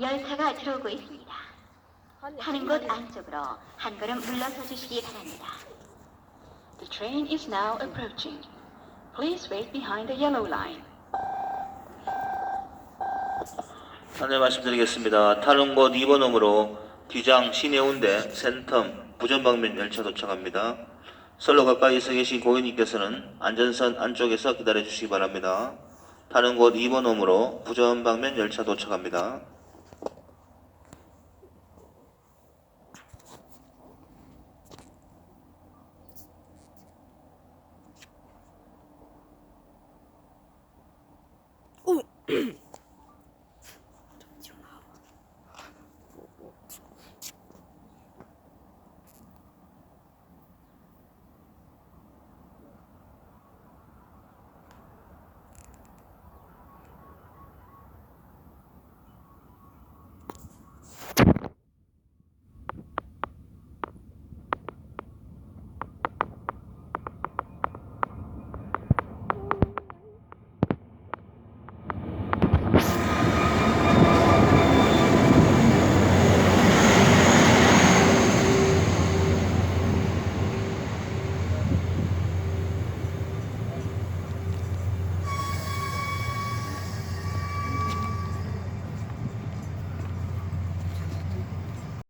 열차가 들어오고 있습니다. 타는 곳 안쪽으로 한 걸음 물러서 주시기 바랍니다. The train is now approaching. Please wait behind the yellow line. 안내 말씀드리겠습니다. 타는 곳 2번홈으로 기장 신해운대 센텀 부전방면 열차 도착합니다. 선로 가까이 서 계신 고객님께서는 안전선 안쪽에서 기다려 주시기 바랍니다. 타는 곳 2번홈으로 부전방면 열차 도착합니다.